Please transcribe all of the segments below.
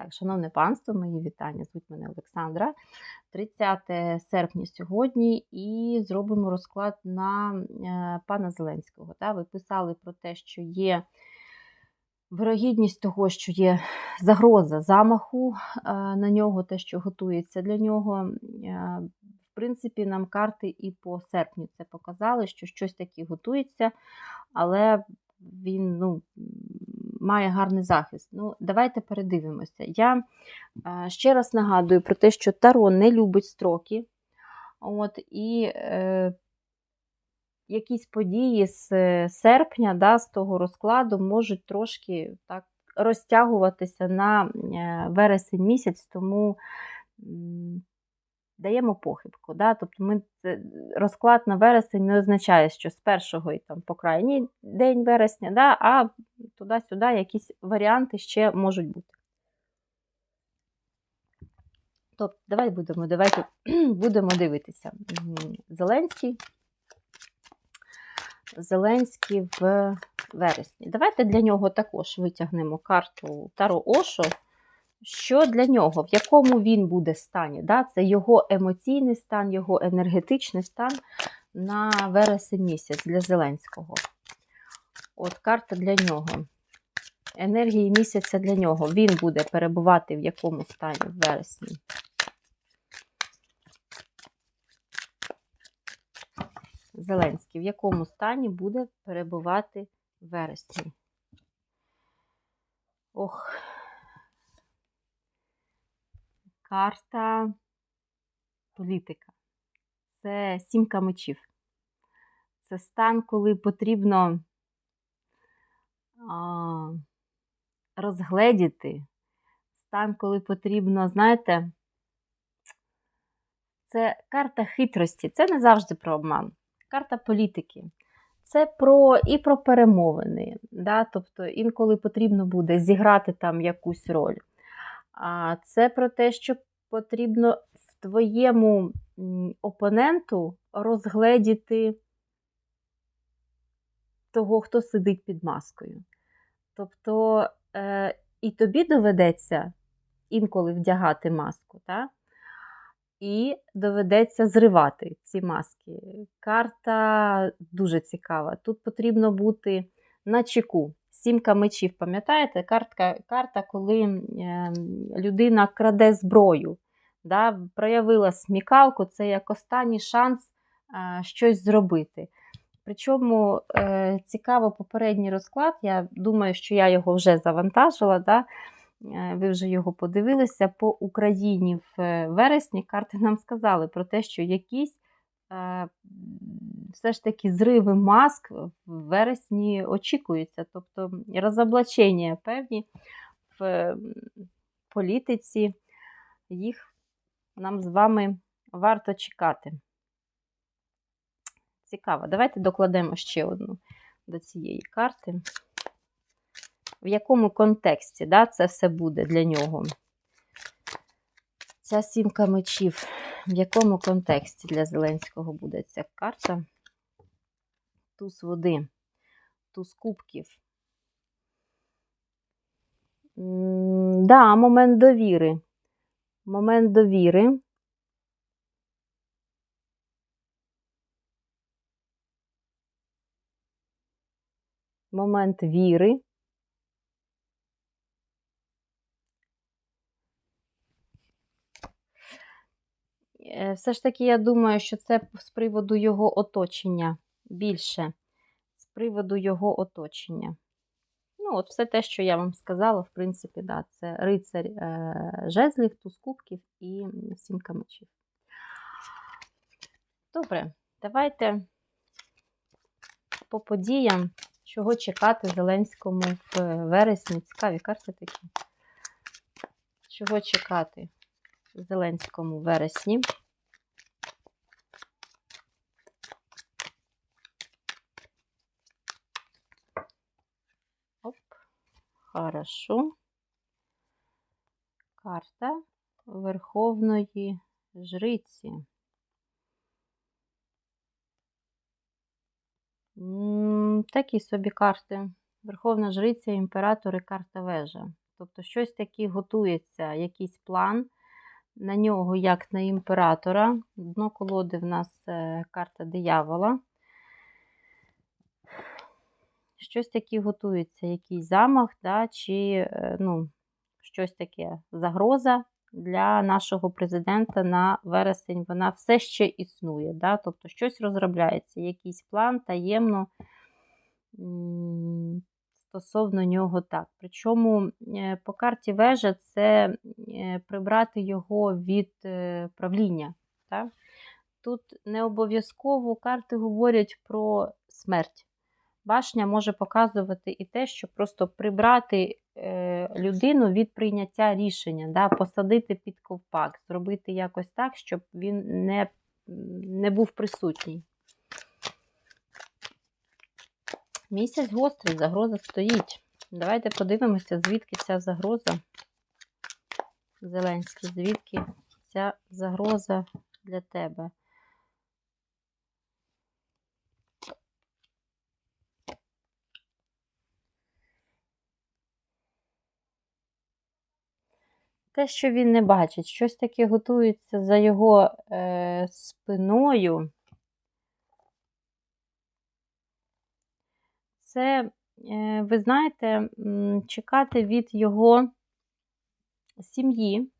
Так, шановне панство, мої вітання. Звуть мене Олександра. 30 серпня сьогодні, і зробимо розклад на е, пана Зеленського. Та? Ви писали про те, що є вирогідність того, що є загроза замаху е, на нього, те, що готується для нього. Е, В принципі, нам карти і по серпню це показали, що щось таке готується, але він ну, має гарний захист. Ну, Давайте передивимося. Я е, ще раз нагадую про те, що Таро не любить строки. От, І е, якісь події з серпня, да, з того розкладу, можуть трошки так розтягуватися на е, вересень місяць, тому даємо похибку. Да? Тобто ми, розклад на вересень не означає, що з першого і там по крайній день вересня, да? а туди-сюди якісь варіанти ще можуть бути. Тобто, давай будемо, давайте будемо дивитися. Зеленський. Зеленський в вересні. Давайте для нього також витягнемо карту Таро Ошо. Що для нього, в якому він буде стані? Да? Це його емоційний стан, його енергетичний стан на вересень місяць для Зеленського. От карта для нього. Енергії місяця для нього. Він буде перебувати в якому стані в вересні. Зеленський, в якому стані буде перебувати в вересні. Ох. Карта політика. Це сімка мечів. Це стан, коли потрібно а, розгледіти. Стан, коли потрібно, знаєте, це карта хитрості. Це не завжди про обман. Карта політики. Це про і про перемовини. Да? Тобто інколи потрібно буде зіграти там якусь роль. А це про те, що потрібно в твоєму опоненту розгледіти того, хто сидить під маскою. Тобто е, і тобі доведеться інколи вдягати маску, та? і доведеться зривати ці маски. Карта дуже цікава. Тут потрібно бути на чеку. Сімка мечів, пам'ятаєте? Картка, карта, коли е, людина краде зброю, да? проявила смікалку, це як останній шанс е, щось зробити. Причому е, цікаво попередній розклад. Я думаю, що я його вже завантажила. Да? Е, Ви вже його подивилися. По Україні в вересні карти нам сказали про те, що якісь все ж таки зриви маск в вересні очікуються. Тобто розоблачення певні в е, політиці, їх нам з вами варто чекати. Цікаво. Давайте докладемо ще одну до цієї карти. В якому контексті да, це все буде для нього? Ця сімка мечів. В якому контексті для Зеленського буде ця карта? Туз води, туз кубків. Да, момент довіри. Момент довіри. Момент віри. Е, Все ж таки, я думаю, що це з приводу його оточення більше. З приводу його оточення. Ну, от все те, що я вам сказала, в принципі, да, це рицарь е, жезлів, туз кубків і сімка мечів. Добре, давайте по подіям, чого чекати Зеленському в вересні. Цікаві карти такі. Чого чекати Зеленському в вересні? Хорошо. Карта Верховної Жриці. Такі собі карти. Верховна Жриця, імператор і карта вежа. Тобто щось таке готується, якийсь план на нього, як на імператора. Дно колоди в нас е, карта диявола. Щось таке готується, якийсь замах, да, чи е, ну, щось таке загроза для нашого президента на вересень. Вона все ще існує. Да? Тобто щось розробляється, якийсь план таємно стосовно нього так. Причому е, по карті вежа це е, прибрати його від правління. Так? Тут не обов'язково карти говорять про смерть. Башня може показувати і те, що просто прибрати е, людину від прийняття рішення, да, посадити під ковпак, зробити якось так, щоб він не, не був присутній. Місяць гострий, загроза стоїть. Давайте подивимося, звідки ця загроза. Зеленський, звідки ця загроза для тебе. Те, що він не бачить, щось таке готується за його е, спиною. Це, е, ви знаєте, чекати від його сім'ї,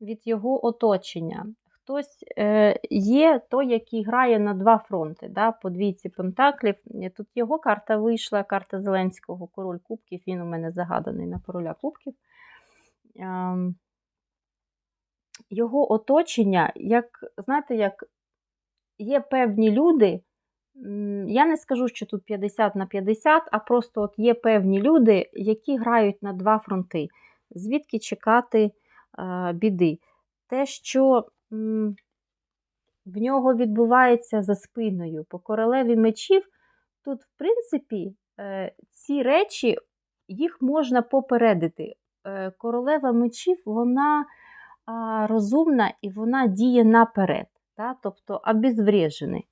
від його оточення. Хтось е, є той, який грає на два фронти, да, по двійці пентаклів. Е, Тут його карта вийшла, карта Зеленського, король кубків. Він у мене загаданий на короля кубків. Ем, Його оточення, як, знаєте, як є певні люди. Я не скажу, що тут 50 на 50, а просто от є певні люди, які грають на два фронти. Звідки чекати е, біди? Те, що м, в нього відбувається за спиною по королеві мечів, тут, в принципі, е, ці речі їх можна попередити. Е, Королева мечів, вона розумна і вона діє наперед, та? тобто обезврежений.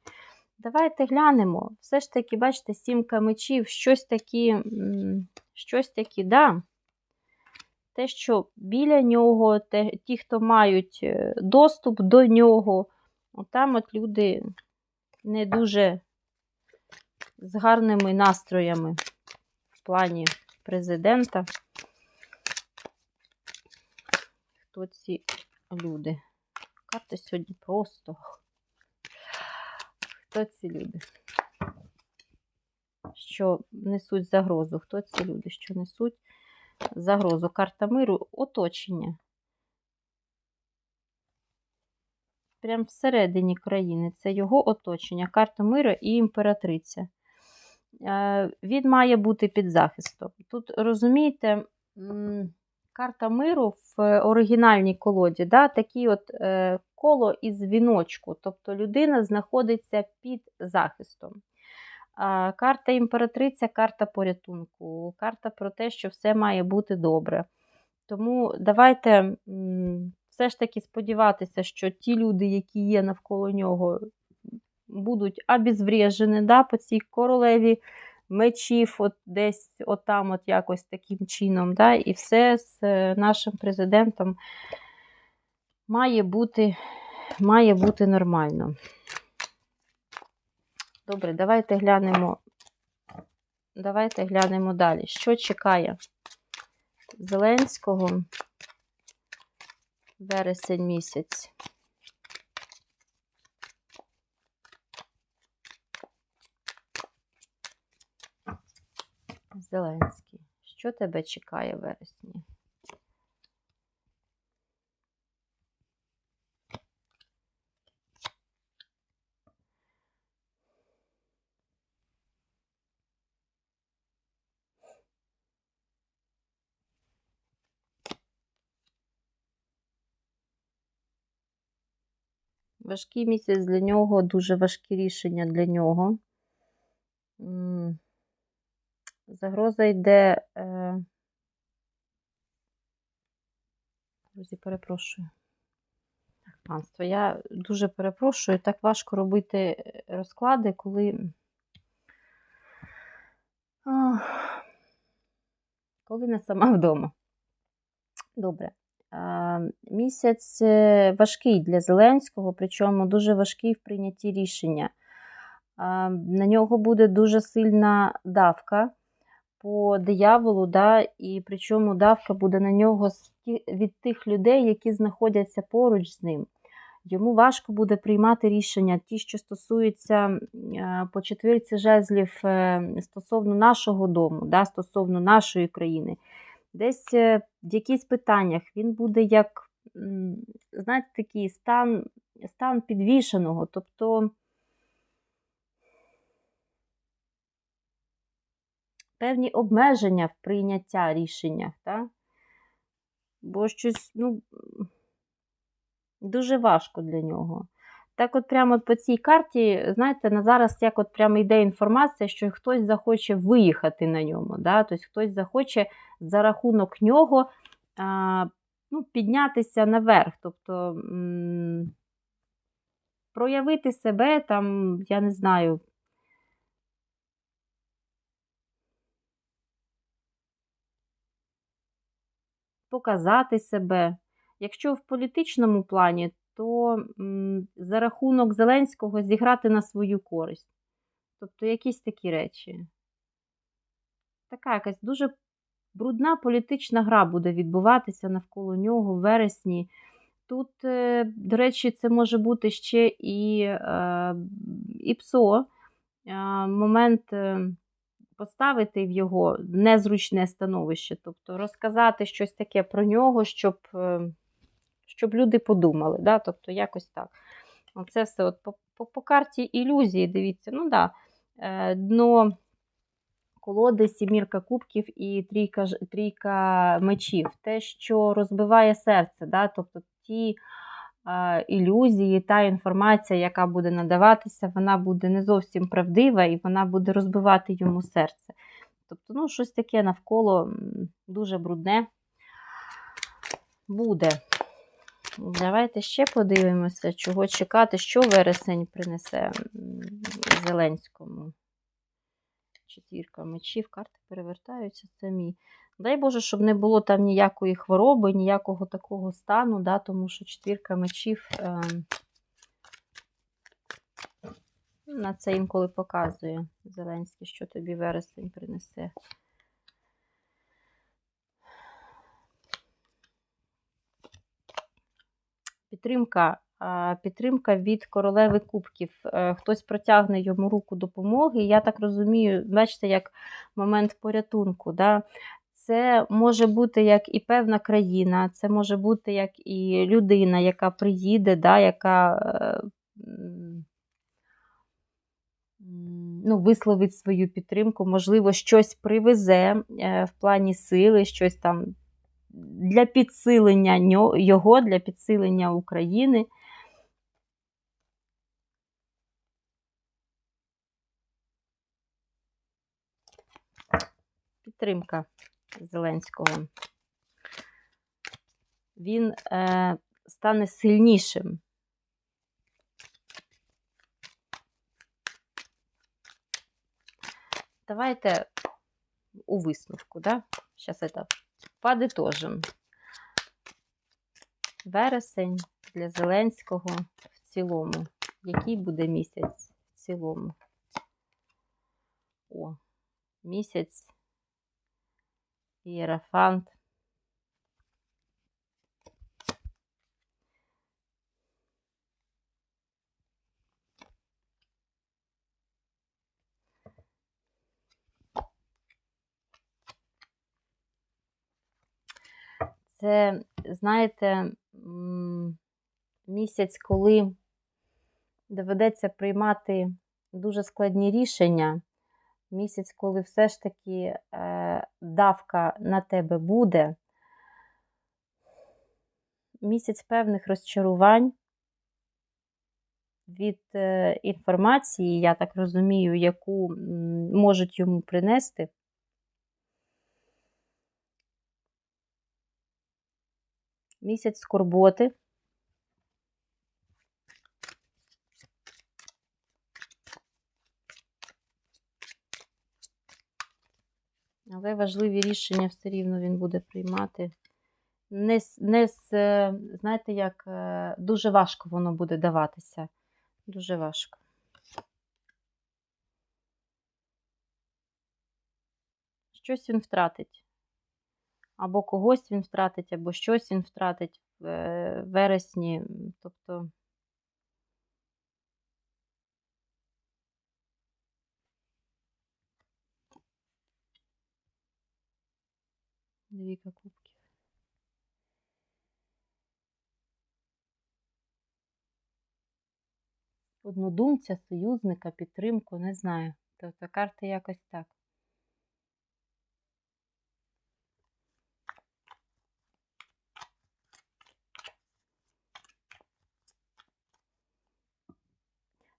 Давайте глянемо. Все ж таки, бачите, сімка мечів, щось такі, щось такі, да. Те, що біля нього, те, ті, хто мають е, доступ до нього, от там от люди не дуже з гарними настроями в плані президента. Хто ці люди? Карти сьогодні просто. Хто ці люди? Що несуть загрозу? Хто ці люди, що несуть загрозу? Карта миру оточення. Прямо всередині країни. Це його оточення, карта миру і імператриця. Е, Він має бути під захистом. Тут, розумієте, карта миру в оригінальній колоді, да, такі от е, коло із віночку, тобто людина знаходиться під захистом. А, карта імператриця, карта порятунку, карта про те, що все має бути добре. Тому давайте все ж таки сподіватися, що ті люди, які є навколо нього, будуть обезврежені да, по цій королеві мечів, от десь отам, от якось таким чином. Да, І все з е, нашим президентом має бути, має бути нормально. Добре, давайте глянемо. Давайте глянемо далі. Що чекає Зеленського вересень місяць? Зеленський. Що тебе чекає вересні? Важкий місяць для нього, дуже важкі рішення для нього. Загроза йде. Е... Друзі, перепрошую. Панство, я дуже перепрошую. Так важко робити е, розклади, коли. Коли не сама вдома. Добре. Місяць е, важкий для Зеленського, причому дуже важкий в прийнятті рішення. На нього буде дуже сильна давка по дияволу, да, і причому давка буде на нього від тих людей, які знаходяться поруч з ним. Йому важко буде приймати рішення, ті, що стосуються е, по четвірці жезлів е, стосовно нашого дому, да, стосовно нашої країни. Десь е, в якихось питаннях він буде як, знаєте, такий стан, стан підвішеного, тобто певні обмеження в прийняття рішення. Так? Бо щось, ну, дуже важко для нього. Так, от прямо по цій карті, знаєте, на зараз як от прямо йде інформація, що хтось захоче виїхати на ньому. Да? Тобто хтось захоче за рахунок нього а, ну, піднятися наверх. Тобто проявити себе там, я не знаю. Показати себе. Якщо в політичному плані, то за рахунок Зеленського зіграти на свою користь. Тобто якісь такі речі. Така якась дуже брудна політична гра буде відбуватися навколо нього в вересні. Тут, е, до речі, це може бути ще і, е, і ПСО. Е, Момент поставити в його незручне становище, тобто розказати щось таке про нього, щоб, е, щоб люди подумали. Да? Тобто якось так. Це все от по, по, по карті ілюзії, дивіться, ну да, е, дно колоди, сімірка кубків і трійка, трійка мечів. Те, що розбиває серце, да? тобто ті ілюзії, та інформація, яка буде надаватися, вона буде не зовсім правдива і вона буде розбивати йому серце. Тобто, ну, щось таке навколо дуже брудне буде. Давайте ще подивимося, чого чекати, що вересень принесе Зеленському. Четвірка мечів, карти перевертаються самі. Дай Боже, щоб не було там ніякої хвороби, ніякого такого стану, да, тому що четвірка мечів е, на це інколи показує Зеленський, що тобі вересень принесе. Підтримка. Підтримка від королеви кубків. Е, Хтось протягне йому руку допомоги. Я так розумію, бачите, як момент порятунку. Да? Це може бути як і певна країна, це може бути як і людина, яка приїде, да, яка е, ну, висловить свою підтримку, можливо, щось привезе е, в плані сили, щось там для підсилення його, для підсилення України. Підтримка Зеленського. Він е, стане сильнішим. Давайте у висновку, да? Сейчас это подытожим. Вересень для Зеленського в цілому. Який буде місяць в цілому? О, місяць Ієрафант. Це, знаєте, місяць, коли доведеться приймати дуже складні рішення. Місяць, коли все ж таки е, давка на тебе буде. Місяць певних розчарувань від е, інформації, я так розумію, яку можуть йому принести. Місяць скорботи. Але важливі рішення все рівно він буде приймати. не, не е, знаєте, як е, дуже важко воно буде даватися. Дуже важко. Щось він втратить. Або когось він втратить, або щось він втратить в е, вересні. Тобто. Двійка кубків. Однодумця, союзника, підтримку, не знаю. Тобто карти якось так.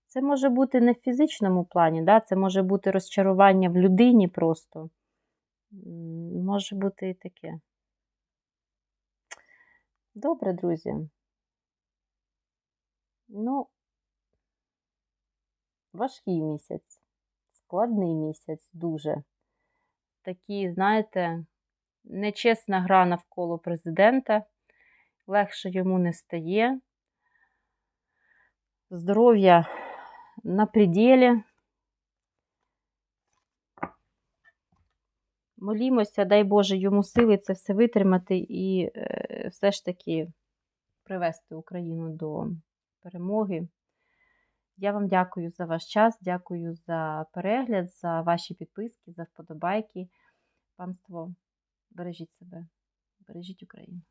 Це може бути не в фізичному плані, да? це може бути розчарування в людині просто. Може бути і таке. Добре, друзі. Ну, важкий місяць, складний місяць дуже. Такі, знаєте, нечесна гра навколо президента. Легше йому не стає. Здоров'я на пределі. Молімося, дай Боже, йому сили це все витримати і е, все ж таки привести Україну до перемоги. Я вам дякую за ваш час, дякую за перегляд, за ваші підписки, за вподобайки. Панство, бережіть себе, бережіть Україну.